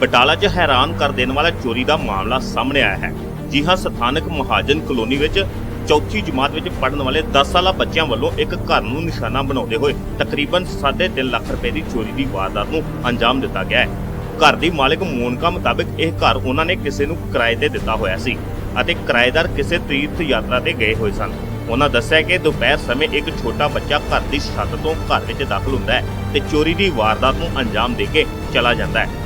ਬਟਾਲਾ 'ਚ ਹੈਰਾਨ ਕਰ ਦੇਣ ਵਾਲਾ ਚੋਰੀ ਦਾ ਮਾਮਲਾ ਸਾਹਮਣੇ ਆਇਆ ਹੈ। ਜੀ ਹਾਂ ਸਥਾਨਕ ਮਹਾਜਨ ਕਲੋਨੀ ਵਿੱਚ ਚੌਥੀ ਜਮਾਤ ਵਿੱਚ ਪੜਨ ਵਾਲੇ 10 ਸਾਲਾ ਬੱਚਿਆਂ ਵੱਲੋਂ ਇੱਕ ਘਰ ਨੂੰ ਨਿਸ਼ਾਨਾ ਬਣਾਉਂਦੇ ਹੋਏ ਤਕਰੀਬਨ 3.5 ਲੱਖ ਰੁਪਏ ਦੀ ਚੋਰੀ ਦੀ ਵਾਰਦਾਤ ਨੂੰ ਅੰਜਾਮ ਦਿੱਤਾ ਗਿਆ ਹੈ। ਘਰ ਦੀ ਮਾਲਕ ਮੋਨਕਾ ਮੁਤਾਬਕ ਇਹ ਘਰ ਉਹਨਾਂ ਨੇ ਕਿਸੇ ਨੂੰ ਕਿਰਾਏ ਤੇ ਦਿੱਤਾ ਹੋਇਆ ਸੀ ਅਤੇ ਕਿਰਾਏਦਾਰ ਕਿਸੇ ਤੀਰਥ ਯਾਤਰਾ ਤੇ ਗਏ ਹੋਏ ਸਨ। ਉਹਨਾਂ ਦੱਸਿਆ ਕਿ ਦੁਪਹਿਰ ਸਮੇਂ ਇੱਕ ਛੋਟਾ ਬੱਚਾ ਘਰ ਦੀ ਛੱਤ ਤੋਂ ਘਰ ਵਿੱਚ ਦਾਖਲ ਹੁੰਦਾ ਹੈ ਤੇ ਚੋਰੀ ਦੀ ਵਾਰਦਾਤ ਨੂੰ ਅੰਜਾਮ ਦੇ ਕੇ ਚਲਾ ਜਾਂਦਾ ਹੈ।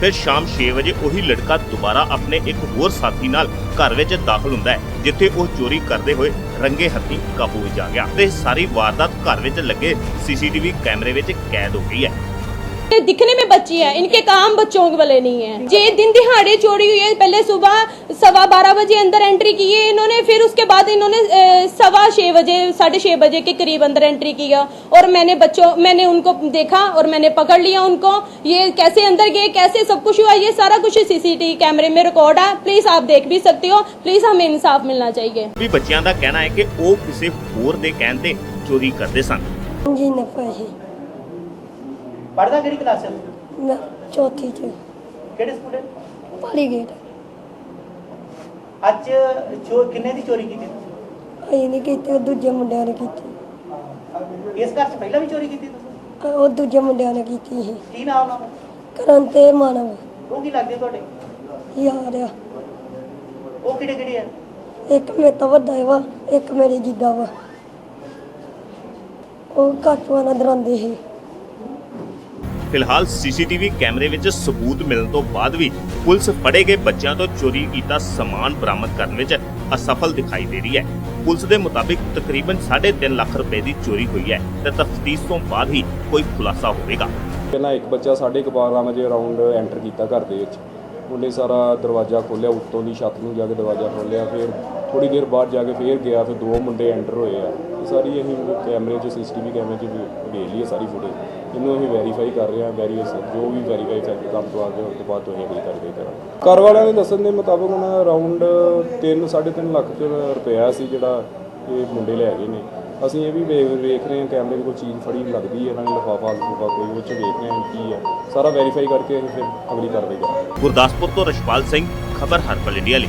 ਫਿਰ ਸ਼ਾਮ 6 ਵਜੇ ਉਹੀ ਲੜਕਾ ਦੁਬਾਰਾ ਆਪਣੇ ਇੱਕ ਹੋਰ ਸਾਥੀ ਨਾਲ ਘਰ ਵਿੱਚ ਦਾਖਲ ਹੁੰਦਾ ਹੈ, ਜਿੱਥੇ ਉਹ ਚੋਰੀ ਕਰਦੇ ਹੋਏ ਰੰਗੇ ਹੱਥੀਂ ਕਾਬੂ ਵਿੱਚ ਆ ਗਿਆ ਤੇ ਸਾਰੀ ਵਾਰਦਾਤ ਘਰ ਵਿੱਚ ਲੱਗੇ ਸੀਸੀਟੀਵੀ ਕੈਮਰੇ ਵਿੱਚ ਕੈਦ ਹੋ ਗਈ ਹੈ। ये दिखने में बच्ची है इनके काम बच्चों वाले नहीं है ये दिन दिहाड़े चोरी हुई है पहले सुबह सवा बारह बजे अंदर एंट्री की है इन्होंने फिर उसके बाद इन्होंने अ, सवा छः बजे साढ़े छः बजे के करीब अंदर एंट्री किया और मैंने बच्चों मैंने उनको देखा और मैंने पकड़ लिया उनको ये कैसे अंदर गए कैसे सब कुछ हुआ ये सारा कुछ सीसीटीवी कैमरे में रिकॉर्ड है प्लीज आप देख भी सकते हो प्लीज हमें इंसाफ मिलना चाहिए ਵੀ ਬੱਚਿਆਂ ਦਾ ਕਹਿਣਾ ਹੈ ਕਿ ਉਹ ਕਿਸੇ ਹੋਰ ਦੇ ਕਹਿਣ ਤੇ ਚੋਰੀ ਕਰਦੇ ਸਨ ਜੀ ਨਫਾ ਜੀ ਪੜਦਾ ਕਿਹੜੀ ਕਲਾਸ ਚ? ਮੈਂ ਚੌਥੀ ਚ। ਕਿਹੜੇ ਸਕੂਲ? ਹੈ ਪੜੀ ਗੇਟ। ਅੱਜ ਚੋ ਕਿੰਨੇ ਦੀ ਚੋਰੀ ਕੀਤੀ? ਅਸੀਂ ਨਹੀਂ ਕੀਤੀ ਉਹ ਦੂਜੇ ਮੁੰਡਿਆਂ ਨੇ ਕੀਤੀ। ਇਸ ਘਰ ਚ ਪਹਿਲਾਂ ਵੀ ਚੋਰੀ ਕੀਤੀ ਤੁਸੀਂ? ਉਹ ਦੂਜੇ ਮੁੰਡਿਆਂ ਨੇ ਕੀਤੀ ਸੀ। ਕੀ ਨਾਮ ਉਹਨਾਂ ਦਾ? ਕਰਨ ਤੇ ਮਾਨਵ। ਉਹ ਕੀ ਲੱਗਦੇ ਤੁਹਾਡੇ? ਯਾਰ ਆ। ਉਹ ਕਿਹੜੇ ਕਿਹੜੇ ਆ? ਇੱਕ ਮੇਰੇ ਤੋਂ ਵੱਡਾ ਵਾ ਇੱਕ ਮੇਰੀ ਜਿੱਦਾ ਵਾ। ਉਹ ਕਾਟੂਆਂ ਨਾਲ ਡਰਾਉਂਦੇ ਸੀ। ਫਿਲਹਾਲ ਸੀਸੀਟੀਵੀ ਕੈਮਰੇ ਵਿੱਚ ਸਬੂਤ ਮਿਲਣ ਤੋਂ ਬਾਅਦ ਵੀ ਪੁਲਿਸ ਫੜੇ ਗਏ ਬੱਚਿਆਂ ਤੋਂ ਚੋਰੀ ਕੀਤਾ ਸਮਾਨ ਬਰਾਮਦ ਕਰਨ ਵਿੱਚ ਅਸਫਲ ਦਿਖਾਈ ਦੇ ਰਹੀ ਹੈ। ਪੁਲਿਸ ਦੇ ਮੁਤਾਬਿਕ ਤਕਰੀਬਨ 3.5 ਲੱਖ ਰੁਪਏ ਦੀ ਚੋਰੀ ਹੋਈ ਹੈ ਤੇ ਤਫਤੀਸ਼ ਤੋਂ ਬਾਅਦ ਹੀ ਕੋਈ ਖੁਲਾਸਾ ਹੋਵੇਗਾ। ਪਹਿਲਾਂ ਇੱਕ ਬੱਚਾ ਸਾਢੇ ਕੁ ਬਾਰਾਂ ਵਜੇ ਅਰਾਊਂਡ ਐਂਟਰ ਕੀਤਾ ਘਰ ਦੇ ਵਿੱਚ। ਉਹਨੇ ਸਾਰਾ ਦਰਵਾਜ਼ਾ ਖੋਲ੍ਹਿਆ, ਉੱਤੋਂ ਦੀ ਛੱਤ ਨੂੰ ਜਾ ਕੇ ਦਰਵਾਜ਼ਾ ਖੋਲ੍ਹਿਆ, ਫਿਰ ਥੋੜੀ ਦੇਰ ਬਾਅਦ ਜਾ ਕੇ ਫੇਰ ਗਿਆ ਫਿਰ ਦੋ ਮੁੰਡੇ ਐਂਟਰ ਹੋਏ ਆ। ਇਹ ਸਾਰੀ ਅਸੀਂ ਕੈਮਰੇ 'ਚ, ਸੀਸੀਟੀਵੀ ਕੈਮਰੇ 'ਚ ਵੀ ਵੇਖ ਲਈ ਹੈ ਸਾਰੀ ਫੁਟੇਜ ਇਹਨੂੰ ਅਸੀਂ ਵੈਰੀਫਾਈ ਕਰ ਰਹੇ ਹਾਂ ਵੈਰੀਫਾਈ ਜੋ ਵੀ ਵੈਰੀਫਾਈ ਫੈਕਟ ਕੰਮ ਤੋਂ ਆ ਗਿਆ ਉਸ ਤੋਂ ਬਾਅਦ ਤੋਂ ਅਸੀਂ ਅਗਲੀ ਕਾਰਵਾਈ ਕਰਾਂਗੇ। ਘਰ ਵਾਲਿਆਂ ਦੇ ਦੱਸਣ ਦੇ ਮੁਤਾਬਕ ਉਹਨਾਂ ਦਾ ਅਰਾਊਂਡ 3 3.5 ਲੱਖ ਰੁਪਇਆ ਸੀ ਜਿਹੜਾ ਇਹ ਮੁੰਡੇ ਲੈ ਗਏ ਨੇ। ਅਸੀਂ ਇਹ ਵੀ ਵੇਖ ਵੇਖ ਰਹੇ ਹਾਂ ਕੈਮਰੇ 'ਚ ਕੋਈ ਚੀਜ਼ ਫੜੀ ਲੱਗਦੀ ਹੈ ਇਹਨਾਂ ਨੇ ਲਿਫਾਫਾ ਲਫੂਫਾ ਕੋਈ ਉਹ 'ਚ ਵੇਖ ਰਹੇ ਹਾਂ ਕੀ ਹੈ। ਸਾਰਾ ਵੈਰੀਫਾਈ ਕਰਕੇ ਅਸੀਂ ਫਿਰ ਅਗਲੀ ਕਾਰਵਾਈ ਕਰਾਂਗੇ। ਗੁਰਦਾਸਪੁਰ ਤੋਂ ਰਸ਼ਪਾਲ ਸਿੰਘ ਖਬਰ ਹਰਪਲ ਇੰਡੀਆ ਲਈ।